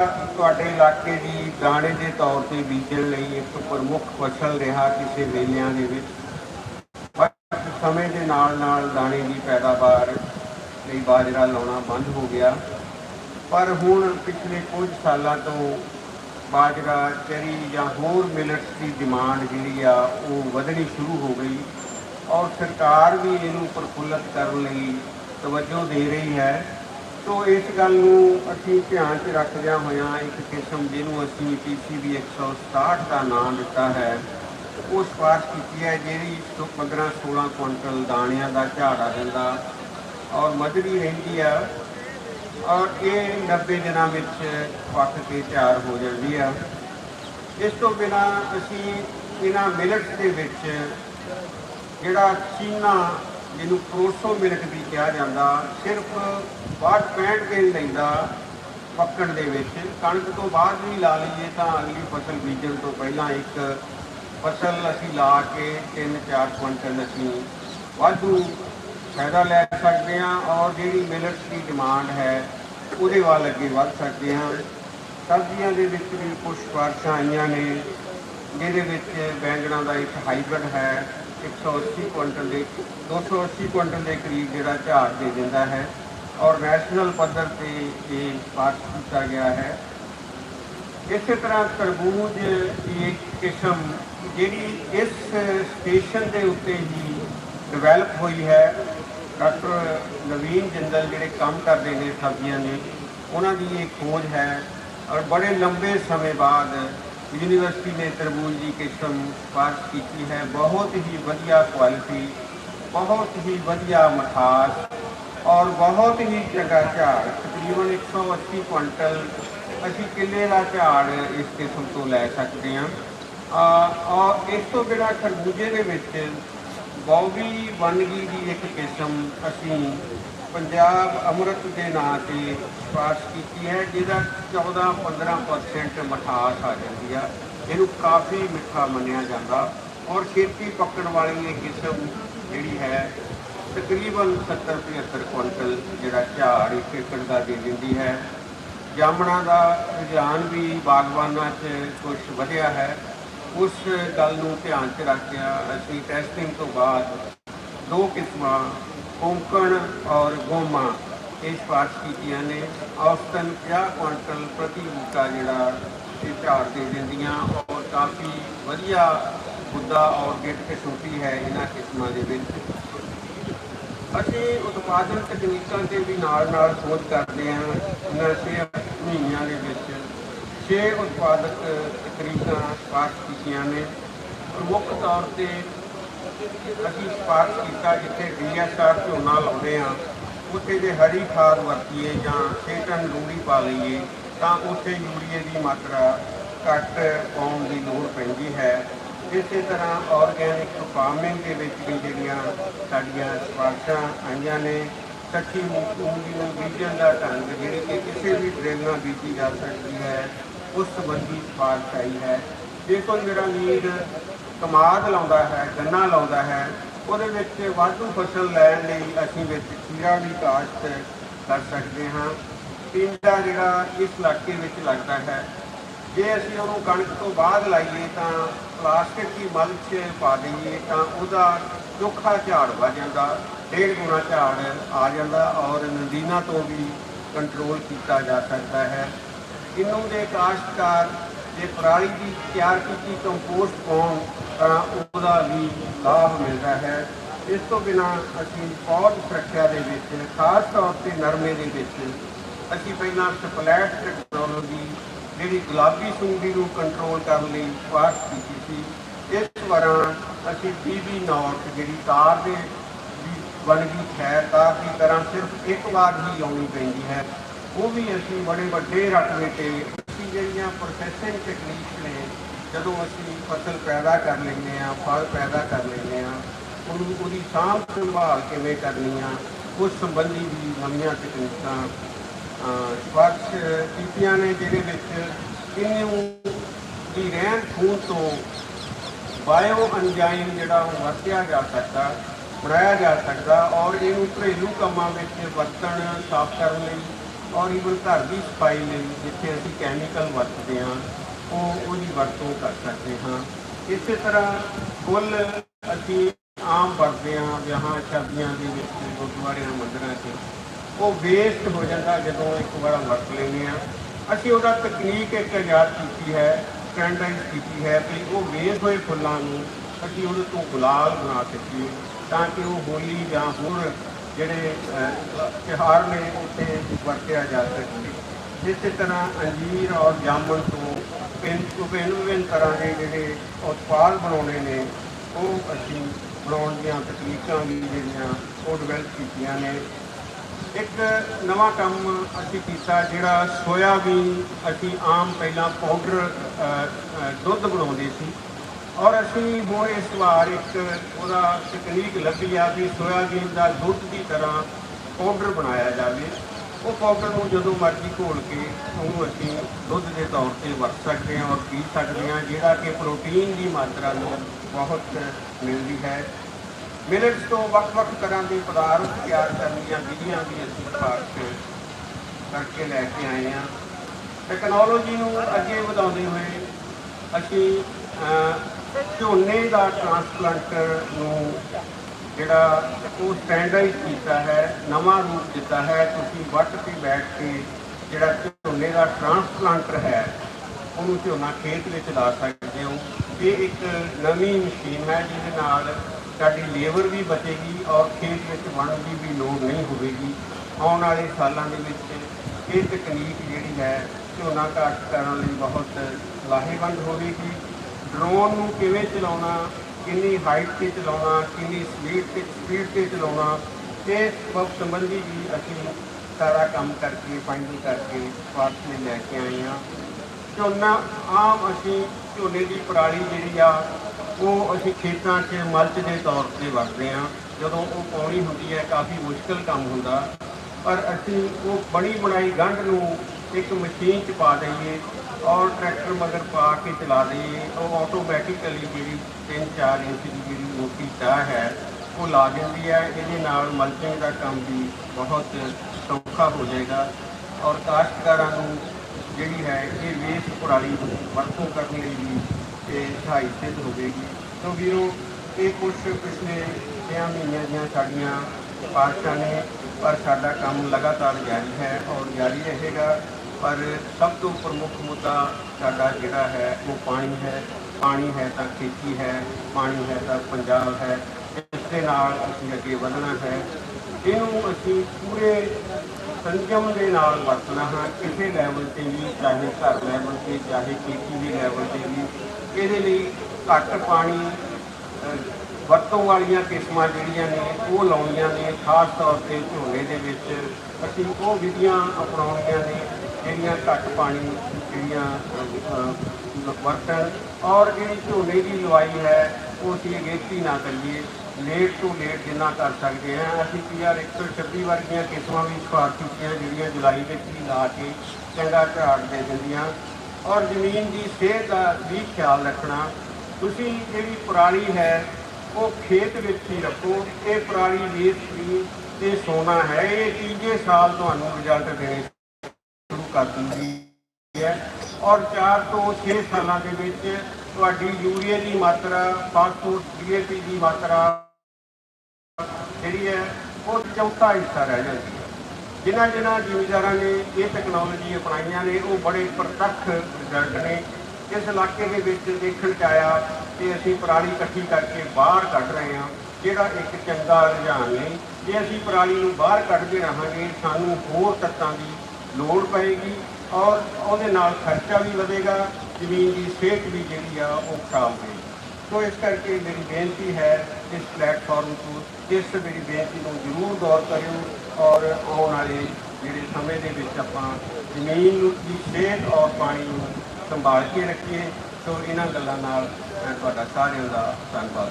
ਤੁਹਾਡੇ ਇਲਾਕੇ ਦੀ ਦਾਣੇ ਦੇ ਤੌਰ ਤੇ ਬੀਜਣ ਲਈ ਇੱਕ ਪ੍ਰਮੁੱਖ ਫਸਲ ਰਿਹਾ ਕਿਸੇ ਮੇਲਿਆਂ ਦੇ ਵਿੱਚ। ਪਰ ਸਮੇਂ ਦੇ ਨਾਲ ਨਾਲ ਦਾਣੇ ਦੀ ਪੈਦਾਵਾਰ ਲਈ ਬਾਜਰਾ ਲਾਉਣਾ ਬੰਦ ਹੋ ਗਿਆ। ਪਰ ਹੁਣ ਪਿਛਲੇ ਕੁਝ ਸਾਲਾਂ ਤੋਂ ਬਾਜਰਾ, ਚਰੀ ਜਾਂ ਹੋਰ ਮਿਲਟਸ ਦੀ ਡਿਮਾਂਡ ਜਿਹੜੀ ਆ, ਉਹ ਵਧਣੀ ਸ਼ੁਰੂ ਹੋ ਗਈ ਔਰ ਸਰਕਾਰ ਵੀ ਇਹਨੂੰ ਪ੍ਰਫੁੱਲਤ ਕਰਨ ਲਈ ਤਵੱਜੋ ਦੇ ਰਹੀ ਹੈ। ਸੋ ਇਸ ਗੱਲ ਨੂੰ ਅਸੀਂ ਧਿਆਨ 'ਚ ਰੱਖਦਿਆਂ ਹੋਇਆਂ ਇੱਕ ਕਿਸਮ ਜਿਹਨੂੰ ਅਸੀਂ PCB 167 ਦਾ ਨਾਮ ਦਿੱਤਾ ਹੈ, ਉਹ ਸਿਫਾਰਸ਼ ਕੀਤੀ ਹੈ ਜਿਹੜੀ 15 16 ਕੁਇੰਟਲ ਦਾਣਿਆਂ ਦਾ ਝਾੜਾ ਦਿੰਦਾ ਔਰ ਮਧਰੀ ਰਹਿੰਦੀ ਆ ਔਰ ਇਹ 90 ਦਿਨਾਂ ਵਿੱਚ ਪੱਕ ਕੇ ਤਿਆਰ ਹੋ ਜਾਂਦੀ ਆ। ਇਸ ਤੋਂ ਬਿਨਾ ਅਸੀਂ ਇਹਨਾਂ ਮਿਲਟਸ ਦੇ ਵਿੱਚ ਜਿਹੜਾ ਚੀਨਾ ਜਿਹਨੂੰ ਪ੍ਰੋਸੋ ਮਿਲਕ ਵੀ ਕਿਹਾ ਜਾਂਦਾ, ਸਿਰਫ 62 65 ਦਿਨ ਲੈਂਦਾ ਪੱਕਣ ਦੇ ਵਿੱਚ। ਕਣਕ ਤੋਂ ਬਾਅਦ ਵੀ ਲਾ ਲਈਏ ਤਾਂ ਅਗਲੀ ਫਸਲ ਬੀਜਣ ਤੋਂ ਪਹਿਲਾਂ ਇੱਕ ਫਸਲ ਅਸੀਂ ਲਾ ਕੇ 3-4 ਕੁਇੰਟਲ ਅਸੀਂ ਵਾਧੂ ਫਾਇਦਾ ਲੈ ਸਕਦੇ ਹਾਂ ਔਰ ਜਿਹੜੀ ਮਿਲਟਸ ਦੀ ਡਿਮਾਂਡ ਹੈ, ਉਹਦੇ ਵੱਲ ਅੱਗੇ ਵੱਧ ਸਕਦੇ ਹਾਂ। ਸਬਜ਼ੀਆਂ ਦੇ ਵਿੱਚ ਵੀ ਕੁਝ ਸਿਫਾਰਸ਼ਾਂ ਆਈਆਂ ਨੇ, ਜਿਹਦੇ ਵਿੱਚ ਬੈਂਗਣਾ ਦਾ ਇੱਕ ਹਾਈਬ੍ਰਿਡ ਹੈ। 180 ਕੁਇੰਟਲ ਦੇ 280 ਕੁਇੰਟਲ ਦੇ ਕਰੀਬ ਜਿਹੜਾ ਝਾੜ ਦੇ ਦਿੰਦਾ ਹੈ ਔਰ ਨੈਸ਼ਨਲ ਪੱਧਰ ਤੇ ਇਹ ਪਾਸ ਕੀਤਾ ਗਿਆ ਹੈ। ਇਸੇ ਤਰ੍ਹਾਂ ਤਰਬੂਜ ਦੀ ਇੱਕ ਕਿਸਮ ਜਿਹੜੀ ਇਸ ਸਟੇਸ਼ਨ ਦੇ ਉੱਤੇ ਹੀ ਡਿਵੈਲਪ ਹੋਈ ਹੈ। ਡਾਕਟਰ ਨਵੀਨ ਜਿੰਦਲ ਜਿਹੜੇ ਕੰਮ ਕਰਦੇ ਨੇ ਸਬਜ਼ੀਆਂ ਨੇ ਉਹਨਾਂ ਦੀ ਇਹ ਖੋਜ ਹੈ ਔਰ ਬੜੇ ਲੰਬੇ ਸਮੇਂ ਬਾਅਦ ਯੂਨੀਵਰਸਿਟੀ ਨੇ ਤਰਬੂਜ ਦੀ ਕਿਸਮ ਪਾਸ ਕੀਤੀ ਹੈ। ਬਹੁਤ ਹੀ ਵਧੀਆ ਕੁਆਲਿਟੀ ਬਹੁਤ ਹੀ ਵਧੀਆ ਮਠਾਸ ਔਰ ਬਹੁਤ ਹੀ ਚੰਗਾ ਝਾੜ। ਤਕਰੀਬਨ 180 ਕੁਇੰਟਲ ਅਸੀਂ ਕਿੱਲੇ ਦਾ ਝਾੜ ਇਸ ਕਿਸਮ ਤੋਂ ਲੈ ਸਕਦੇ ਹਾਂ। ਔਰ ਇਸ ਤੋਂ ਬਿਨਾਂ ਖਰਬੂਜੇ ਦੇ ਵਿੱਚ ਬੌਬੀ ਵਨਗੀ ਦੀ ਇੱਕ ਕਿਸਮ ਅਸੀਂ ਪੰਜਾਬ ਅੰਮ੍ਰਿਤ ਦੇ ਨਾਂ ਤੇ ਪਾਸ ਕੀਤੀ ਹੈ, ਜਿਹਦਾ 14-15% ਮਿਠਾਸ ਆ ਜਾਂਦੀ ਆ। ਇਹਨੂੰ ਕਾਫੀ ਮਿੱਠਾ ਮੰਨਿਆ ਜਾਂਦਾ। ਔਰ ਖੇਤੀ ਪੱਕਣ ਵਾਲੀ ਇਹ ਕਿਸਮ ਜਿਹੜੀ ਹੈ, ਤਕਰੀਬਨ 70-75 ਕੁਇੰਟਲ ਜਿਹੜਾ ਝਾੜ ਇੱਕ ਏਕੜ ਦਾ ਦੇ ਦਿੰਦੀ ਹੈ। ਜਾਮਣਾ ਦਾ ਰੁਝਾਨ ਵੀ ਬਾਗਬਾਨਾਂ 'ਚ ਕੁਝ ਵਧਿਆ ਹੈ। ਉਸ ਗੱਲ ਨੂੰ ਧਿਆਨ 'ਚ ਰੱਖਦਿਆਂ ਅਸੀਂ ਟੈਸਟਿੰਗ ਤੋਂ ਬਾਅਦ ਦੋ ਕਿਸਮਾਂ ਕੋਂਕਣ ਔਰ ਗੋਮਾ। ਇਹ ਸਿਫਾਰਸ਼ ਕੀਤੀਆਂ ਨੇ। ਔਸਤਨ 50 ਕੁਇੰਟਲ ਪ੍ਰਤੀ ਬੂਟਾ ਜਿਹੜਾ ਇਹ ਝਾੜ ਦੇ ਦਿੰਦੀਆਂ। ਔਰ ਕਾਫੀ ਵਧੀਆ ਬੁੱਧਾ ਔਰ ਗਿੱਟ ਕੇ ਹੈ ਇਹਨਾਂ ਕਿਸਮਾਂ ਦੇ ਵਿੱਚ। ਅਸੀਂ ਉਤਪਾਦਨ ਤਕਨੀਕਾਂ ਤੇ ਵੀ ਨਾਲ ਨਾਲ ਖੋਜ ਕਰਦੇ ਹਾਂ। ਇਹਨਾਂ ਛੇ ਮਹੀਨਿਆਂ ਦੇ ਵਿੱਚ ਛੇ ਉਤਪਾਦਕ ਤਕਨੀਕਾਂ ਸਿਫਾਰਸ਼ ਕੀਤੀਆਂ ਨੇ। ਮੁੱਖ ਤੌਰ ਤੇ ਅਸੀਂ ਸਿਫਾਰਸ਼ ਕੀਤਾ ਜਿੱਥੇ ਡੀਐਸਆਰ ਝੋਨਾ ਲਾਉਂਦੇ ਆ ਉੱਥੇ ਜੇ ਹਰੀ ਖਾਦ ਵਰਤੀਏ ਜਾਂ 6 ਟਨ ਰੂੜੀ ਪਾ ਲਈਏ, ਤਾਂ ਉੱਥੇ ਯੂਰੀਏ ਦੀ ਮਾਤਰਾ ਘੱਟ ਪਾਉਣ ਦੀ ਲੋੜ ਪੈਂਦੀ ਹੈ। ਇਸੇ ਤਰ੍ਹਾਂ ਆਰਗੈਨਿਕ ਫਾਰਮਿੰਗ ਦੇ ਵਿੱਚ ਵੀ ਜਿਹੜੀਆਂ ਸਾਡੀਆਂ ਸਿਫਾਰਸ਼ਾਂ ਆਈਆਂ ਨੇ, ਸੱਚੀ ਮੂੰਗੀ ਨੂੰ ਬੀਜਣ ਦਾ ਢੰਗ ਜਿਹੜੀ ਕਿ ਕਿਸੇ ਵੀ ਡਰਿਲ ਨਾਲ ਬੀਜੀ ਜਾ ਸਕਦੀ ਹੈ, ਉਸ ਸੰਬੰਧੀ ਸਿਫਾਰਸ਼ ਆਈ ਹੈ। ਜੇ ਕੋਈ ਮੇਰਾ ਲੀਡ ਕਮਾਦ ਲਾਉਂਦਾ ਹੈ ਗੰਨਾ ਲਾਉਂਦਾ ਹੈ, ਉਹਦੇ ਵਿੱਚ ਵਾਧੂ ਫਸਲ ਲੈਣ ਲਈ ਅਸੀਂ ਵਿੱਚ ਖੀਰਾ ਦੀ ਕਾਸ਼ਤ ਕਰ ਸਕਦੇ ਹਾਂ। ਟਿੰਡਾ ਜਿਹੜਾ ਇਸ ਇਲਾਕੇ ਵਿੱਚ ਲੱਗਦਾ ਹੈ। ਜੇ ਅਸੀਂ ਉਹਨੂੰ ਕਣਕ ਤੋਂ ਬਾਅਦ ਲਾਈਏ ਤਾਂ ਪਲਾਸਟਿਕ ਦੀ ਮਲਚ ਪਾ ਦਈਏ ਤਾਂ ਉਹਦਾ ਚੋਖਾ ਝਾੜ ਵੱਧ ਜਾਂਦਾ, ਡੇਢ ਗੁਣਾ ਝਾੜ ਆ ਜਾਂਦਾ ਔਰ ਨਦੀਨਾਂ ਤੋਂ ਵੀ ਕੰਟਰੋਲ ਕੀਤਾ ਜਾ ਸਕਦਾ ਹੈ। ਇਹਨੂੰ ਦੇ ਕਾਸ਼ਤਕਾਰ ਜੇ ਪਰਾਲੀ ਦੀ ਤਿਆਰ ਕੀਤੀ ਕੰਪੋਸਟ ਪਾਉਣ ਤਾਂ ਉਹਦਾ ਵੀ ਲਾਭ ਮਿਲਦਾ ਹੈ। ਇਸ ਤੋਂ ਬਿਨਾ ਅਸੀਂ ਪੌਦ ਸੁਰੱਖਿਆ ਦੇ ਵਿੱਚ, ਖਾਸ ਤੌਰ ਤੇ ਨਰਮੇ ਦੇ ਵਿੱਚ, ਅਸੀਂ ਪਹਿਲਾਂ ਸਪਲੈਟ ਟੈਕਨੋਲੋਜੀ ਜਿਹੜੀ ਗੁਲਾਬੀ ਸੁੰਡੀ ਨੂੰ ਕੰਟਰੋਲ ਕਰਨ ਲਈ ਸਿਫਾਰਸ਼ ਕੀਤੀ ਸੀ, ਇਸ ਵਾਰਾਂ ਅਸੀਂ ਬੀਬੀ ਨਾਰਥ ਜਿਹੜੀ ਤਾਰ ਦੇ ਬਣ ਗਈ ਖੈਰ ਤਾਰ ਦੀ ਤਰ੍ਹਾਂ ਸਿਰਫ ਇੱਕ ਵਾਰ ਹੀ ਲਾਉਣੀ ਪੈਂਦੀ ਹੈ। ਉਹ ਵੀ ਅਸੀਂ ਬੜੇ ਵੱਡੇ ਰਕਬੇ ਤੇ ਅਸੀਂ ਜਿਹੜੀਆਂ ਪ੍ਰੋਸੈਸਿੰਗ ਟੈਕਨੀਕਸ ਨੇ ਜਦੋਂ ਅਸੀਂ ਫਸਲ ਪੈਦਾ ਕਰ ਲੈਂਦੇ ਆ ਫਲ ਪੈਦਾ ਕਰ ਲੈਂਦੇ ਆ ਉਹਨੂੰ ਉਹਦੀ ਸਾਂਭ ਸੰਭਾਲ ਕਿਵੇਂ ਕਰਨੀ ਆ, ਉਸ ਸੰਬੰਧੀ ਵੀ ਨਵੀਆਂ ਤਕਨੀਕਾਂ ਸਪਰਸ਼ ਕੀਤੀਆਂ ਨੇ ਜਿਹਦੇ ਵਿੱਚ ਇਹਨੂੰ ਦੀ ਰਹਿਣ ਖੂਨ ਤੋਂ ਬਾਇਓ ਅੰਜਾਈਨ ਜਿਹੜਾ ਉਹ ਵਰਤਿਆ ਜਾ ਸਕਦਾ, ਬਣਾਇਆ ਜਾ ਸਕਦਾ ਔਰ ਇਹਨੂੰ ਘਰੇਲੂ ਕੰਮਾਂ ਵਿੱਚ ਵਰਤਣ, ਸਾਫ਼ ਕਰਨ ਲਈ ਔਰ ਇਵਨ ਘਰ ਦੀ ਸਫ਼ਾਈ ਲਈ ਜਿੱਥੇ ਅਸੀਂ ਕੈਮੀਕਲ ਵਰਤਦੇ ਹਾਂ ਉਹ ਉਹਦੀ ਵਰਤੋਂ ਕਰ ਸਕਦੇ ਹਾਂ। ਇਸੇ ਤਰ੍ਹਾਂ ਫੁੱਲ ਅਸੀਂ ਆਮ ਵਰਤਦੇ ਹਾਂ ਵਿਆਹਾਂ ਸ਼ਾਦੀਆਂ ਦੇ ਵਿੱਚ ਗੁਰਦੁਆਰਿਆਂ ਮੰਦਰਾਂ 'ਚ ਉਹ ਵੇਸਟ ਹੋ ਜਾਂਦਾ ਜਦੋਂ ਇੱਕ ਵਾਰ ਵਰਤ ਲੈਂਦੇ ਆ ਅਸੀਂ ਉਹਦਾ ਤਕਨੀਕ ਇੱਕ ਆਜ਼ਾਦ ਕੀਤੀ ਹੈ ਸਟੈਂਡਰਡਾਈਜ਼ ਕੀਤੀ ਹੈ ਕਿ ਉਹ ਵੇਸਟ ਹੋਏ ਫੁੱਲਾਂ ਨੂੰ ਅਸੀਂ ਉਹਦੇ ਤੋਂ ਗੁਲਾਲ ਬਣਾ ਸਕੀਏ ਤਾਂ ਕਿ ਉਹ ਹੋਲੀ ਜਾਂ ਹੋਰ ਜਿਹੜੇ ਅਹ, ਤਿਉਹਾਰ ਨੇ ਉੱਥੇ ਵਰਤਿਆ ਜਾ ਸਕੇ। ਇਸੇ ਤਰ੍ਹਾਂ ਅੰਜੀਰ ਔਰ ਜਾਮਣ ਤੋਂ ਪਿੰਨ ਵਿਭਿੰਨ ਵਿਭਿੰਨ ਤਰ੍ਹਾਂ ਦੇ ਜਿਹੜੇ ਉਤਪਾਦ ਬਣਾਉਣੇ ਨੇ, ਉਹ ਅਸੀਂ ਬਣਾਉਣ ਦੀਆਂ ਤਕਨੀਕਾਂ ਵੀ ਜਿਹੜੀਆਂ ਉਹ ਡਿਵੈਲਪ ਕੀਤੀਆਂ ਨੇ। ਇੱਕ ਨਵਾਂ ਕੰਮ ਅਸੀਂ ਕੀਤਾ, ਜਿਹੜਾ ਸੋਇਆਬੀਨ ਅਸੀਂ ਆਮ ਪਹਿਲਾਂ ਪਾਊਡਰ ਦੁੱਧ ਬਣਾਉਂਦੇ ਸੀ। ਔਰ ਅਸੀਂ ਹੁਣ ਇਸ ਵਾਰ ਇੱਕ ਉਹਦਾ ਤਕਨੀਕ ਲੱਭੀ ਆ ਵੀ ਸੋਇਆਬੀਨ ਦਾ ਦੁੱਧ ਦੀ ਤਰ੍ਹਾਂ ਪਾਊਡਰ ਬਣਾਇਆ ਜਾਵੇ। ਉਹ ਪਾਊਡਰ ਨੂੰ ਜਦੋਂ ਮਰਜ਼ੀ ਘੋਲ ਕੇ ਉਹਨੂੰ ਅਸੀਂ ਦੁੱਧ ਦੇ ਤੌਰ ਤੇ ਵਰਤ ਸਕਦੇ ਹਾਂ ਔਰ ਪੀ ਸਕਦੇ ਹਾਂ, ਜਿਹੜਾ ਕਿ ਪ੍ਰੋਟੀਨ ਦੀ ਮਾਤਰਾ ਨੂੰ ਬਹੁਤ ਮਿਲਦੀ ਹੈ। ਮਿਲਟਸ ਤੋਂ ਵੱਖ-ਵੱਖ ਤਰ੍ਹਾਂ ਦੇ ਪਦਾਰਥ ਤਿਆਰ ਕਰਨ ਦੀਆਂ ਵਿਧੀਆਂ ਵੀ ਅਸੀਂ ਪਾਰਕ ਕਰਕੇ ਲੈ ਕੇ ਆਏ ਹਾਂ। ਟੈਕਨੋਲੋਜੀ ਨੂੰ ਅੱਗੇ ਵਧਾਉਂਦੇ ਹੋਏ ਅਸੀਂ ਝੋਨੇ ਦਾ ਟ੍ਰਾਂਸਪਲਾਂਟਰ ਨੂੰ ਜਿਹੜਾ ਉਹ ਸਟੈਂਡਰਡਾਈਜ਼ ਕੀਤਾ ਹੈ, ਨਵਾਂ ਰੂਪ ਦਿੱਤਾ ਹੈ, ਤੁਸੀਂ ਵੱਟ ਤੇ ਬੈਠ ਕੇ ਜਿਹੜਾ ਝੋਨੇ ਦਾ ਟ੍ਰਾਂਸਪਲਾਂਟਰ ਹੈ, ਉਹਨੂੰ ਝੋਨਾ ਖੇਤ ਵਿੱਚ ਲਾ ਸਕਦੇ ਹੋ। ਇਹ ਇੱਕ ਨਵੀਂ ਮਸ਼ੀਨ ਹੈ, ਜਿਹਦੇ ਨਾਲ ਸਾਡੀ ਲੇਬਰ ਵੀ ਬਚੇਗੀ ਔਰ ਖੇਤ ਵਿੱਚ ਵੜਨ ਦੀ ਵੀ ਲੋੜ ਨਹੀਂ ਹੋਵੇਗੀ। ਆਉਣ ਵਾਲੇ ਸਾਲਾਂ ਦੇ ਵਿੱਚ ਇਹ ਤਕਨੀਕ ਜਿਹੜੀ ਹੈ, ਝੋਨਾ ਕਾਸ਼ਤ ਕਰਨ ਲਈ ਬਹੁਤ ਲਾਹੇਵੰਦ ਹੋਵੇਗੀ। ਡਰੋਨ ਨੂੰ ਕਿਵੇਂ ਚਲਾਉਣਾ ਕਿੰਨੀ ਹਾਈਟ ਤੇ ਚਲਾਉਣਾ, ਕਿੰਨੀ ਸਪੀਡ ਤੇ ਸਪੀਡ ਤੇ ਚਲਾਉਣਾ ਇਸ ਸਬਬ ਸੰਬੰਧੀ ਵੀ ਅਸੀਂ ਸਾਰਾ ਕੰਮ ਕਰਕੇ ਫਾਈਨਲ ਕਰਕੇ ਪਾਰਟ ਲਈ ਲੈ ਕੇ ਆਏ ਹਾਂ। ਝੋਨਾ ਆਮ ਅਸੀਂ ਝੋਨੇ ਦੀ ਪਰਾਲੀ ਜਿਹੜੀ ਆ, ਉਹ ਅਸੀਂ ਖੇਤਾਂ 'ਚ ਮਲਚ ਦੇ ਤੌਰ ਤੇ ਵਰਤਦੇ ਹਾਂ। ਜਦੋਂ ਉਹ ਪਾਉਣੀ ਹੁੰਦੀ ਹੈ, ਕਾਫੀ ਮੁਸ਼ਕਲ ਕੰਮ ਹੁੰਦਾ। ਪਰ ਅਸੀਂ ਉਹ ਬਣੀ ਬਣਾਈ ਗੰਢ ਨੂੰ ਇੱਕ ਮਸ਼ੀਨ 'ਚ ਪਾ ਦਈਏ ਔਰ ਟਰੈਕਟਰ ਮਗਰ ਪਾ ਕੇ ਚਲਾ ਦਈਏ, ਉਹ ਆਟੋਮੈਟਿਕਲੀ ਜਿਹੜੀ 3-4 ਇੰਚ ਦੀ ਜਿਹੜੀ ਮੋਟੀ ਚਾਹ ਹੈ, ਉਹ ਲਾ ਦਿੰਦੀ ਹੈ। ਇਹਦੇ ਨਾਲ ਮਲਚਿੰਗ ਦਾ ਕੰਮ ਵੀ ਬਹੁਤ ਸੌਖਾ ਹੋ ਜਾਏਗਾ ਔਰ ਕਾਸ਼ਤਕਾਰਾਂ ਨੂੰ ਜਿਹੜੀ ਹੈ, ਇਹ ਵੇਸਟ ਪਰਾਲੀ ਦੀ ਵਰਤੋਂ ਕਰਨ ਲਈ ਵੀ ਇਹ ਸਹਾਈ ਸਿੱਧ ਹੋਵੇਗੀ। ਸੋ ਵੀਰੋ, ਇਹ ਕੁਝ ਪਿਛਲੇ 6 ਮਹੀਨਿਆਂ ਦੀਆਂ ਸਾਡੀਆਂ ਪਾਰਸ਼ਾਂ ਨੇ, ਪਰ ਸਾਡਾ ਕੰਮ ਲਗਾਤਾਰ ਜਾਰੀ ਹੈ ਔਰ ਜਾਰੀ ਰਹੇਗਾ। ਪਰ ਸਭ ਤੋਂ ਪ੍ਰਮੁੱਖ ਮੁੱਦਾ ਸਾਡਾ ਜਿਹੜਾ ਹੈ, ਉਹ ਪਾਣੀ ਹੈ। ਪਾਣੀ ਹੈ ਤਾਂ ਖੇਤੀ ਹੈ, ਪਾਣੀ ਹੈ ਤਾਂ ਪੰਜਾਬ ਹੈ। ਇਸ ਦੇ ਨਾਲ ਅਸੀਂ ਅੱਗੇ ਵਧਣਾ ਹੈ। ਇਹਨੂੰ ਅਸੀਂ ਪੂਰੇ ਸੰਜਮ ਦੇ ਨਾਲ ਵਰਤਣਾ ਹੈ। ਕਿਸੇ ਲੈਵਲ ਤੇ ਵੀ, ਚਾਹੇ ਘਰ ਲੈਵਲ ਤੇ, ਚਾਹੇ ਖੇਤੀ ਦੇ ਲੈਵਲ ਤੇ ਵੀ। ਇਹਦੇ ਲਈ ਘੱਟ ਪਾਣੀ ਵਰਤੋਂ ਵਾਲੀਆਂ ਕਿਸਮਾਂ ਜਿਹੜੀਆਂ ਨੇ, ਉਹ ਲਾਉਣੀਆਂ ਨੇ। ਖਾਸ ਤੌਰ ਤੇ ਝੋਨੇ ਦੇ ਵਿੱਚ ਅਸੀਂ ਉਹ ਵਿਧੀਆਂ ਅਪਣਾਉਣੀਆਂ ਨੇ। ਜਿਹੜੀਆਂ ਘੱਟ ਪਾਣੀ, ਜਿਹੜੀਆਂ ਵਰਤਣ ਔਰ ਜਿਹੜੀ ਝੋਨੇ ਦੀ ਲਵਾਈ ਹੈ, ਉਹ ਅਸੀਂ ਅਗੇਤੀ ਨਾ ਕਰੀਏ। ਲੇਟ ਤੋਂ ਲੇਟ ਜਿੰਨਾ ਕਰ ਸਕਦੇ ਹਾਂ। ਅਸੀਂ ਪੀਆਰ 126 ਵਰਗੀਆਂ ਕਿਸਮਾਂ ਵੀ ਸਿਫਾਰਸ਼ ਕੀਤੀਆਂ, ਜਿਹੜੀਆਂ ਜੁਲਾਈ ਵਿੱਚ ਹੀ ਲਾ ਕੇ ਚੰਗਾ ਝਾੜ ਦੇ ਦਿੰਦੀਆਂ। ਔਰ ਜ਼ਮੀਨ ਦੀ ਸਿਹਤ ਦਾ ਵੀ ਖਿਆਲ ਰੱਖਣਾ। ਤੁਸੀਂ ਜਿਹੜੀ ਪਰਾਲੀ ਹੈ, ਉਹ ਖੇਤ ਵਿੱਚ ਹੀ ਰੱਖੋ। ਇਹ ਪਰਾਲੀ ਵੇਸਟ ਵੀ ਤੇ ਸੋਨਾ ਹੈ। ਇਹ ਤੀਜੇ ਸਾਲ ਤੁਹਾਨੂੰ ਰਿਜ਼ਲਟ ਦੇਣੇ ਕਰ ਦਿੰਦੀ ਹੈ। ਔਰ 4 ਤੋਂ 6 ਸਾਲਾਂ ਦੇ ਵਿੱਚ ਤੁਹਾਡੀ ਯੂਰੀਆ ਦੀ ਮਾਤਰਾ ਫਾਸਫੋਰਸ ਡੀਏਪੀ ਦੀ ਮਾਤਰਾ ਜਿਹੜੀ ਹੈ, ਉਹ ਚੌਥਾ ਹਿੱਸਾ ਰਹਿ ਜਾਂਦੀ ਹੈ। ਜਿਨ੍ਹਾਂ ਜਿਨ੍ਹਾਂ ਜ਼ਿਮੀਂਦਾਰਾਂ ਨੇ ਇਹ ਟੈਕਨੋਲੋਜੀ ਅਪਣਾਈਆਂ ਨੇ, ਉਹ ਬੜੇ ਪ੍ਰਤੱਖ ਰਿਜ਼ਲਟ ਨੇ। ਇਸ ਇਲਾਕੇ ਦੇ ਵਿੱਚ ਦੇਖਣ ਚ ਆਇਆ ਕਿ ਅਸੀਂ ਪਰਾਲੀ ਇਕੱਠੀ ਕਰਕੇ ਬਾਹਰ ਕੱਢ ਰਹੇ ਹਾਂ, ਜਿਹੜਾ ਇੱਕ ਚੰਗਾ ਰੁਝਾਨ ਨਹੀਂ। ਜੇ ਅਸੀਂ ਪਰਾਲੀ ਨੂੰ ਬਾਹਰ ਕੱਢਦੇ ਰਹਾਂਗੇ, ਸਾਨੂੰ ਹੋਰ ਤੱਤਾਂ ਦੀ ਲੋੜ ਪਏਗੀ ਔਰ ਉਹਦੇ ਨਾਲ ਖਰਚਾ ਵੀ ਵਧੇਗਾ, ਜ਼ਮੀਨ ਦੀ ਸਿਹਤ ਵੀ ਜਿਹੜੀ ਆ ਉਹ ਖਰਾਬ ਹੋਏਗੀ। ਸੋ ਇਸ ਕਰਕੇ ਮੇਰੀ ਬੇਨਤੀ ਹੈ ਇਸ ਪਲੇਟਫਾਰਮ ਤੋਂ ਇਸ ਮੇਰੀ ਬੇਨਤੀ ਨੂੰ ਜ਼ਰੂਰ ਗੌਰ ਕਰਿਓ ਔਰ ਆਉਣ ਵਾਲੇ ਜਿਹੜੇ ਸਮੇਂ ਦੇ ਵਿੱਚ ਆਪਾਂ ਜ਼ਮੀਨ ਨੂੰ, ਦੀ ਸਿਹਤ ਔਰ ਪਾਣੀ ਨੂੰ ਸੰਭਾਲ ਕੇ ਰੱਖੀਏ। ਸੋ ਇਹਨਾਂ ਗੱਲਾਂ ਨਾਲ ਮੈਂ ਤੁਹਾਡਾ ਸਾਰਿਆਂ ਦਾ ਧੰਨਵਾਦ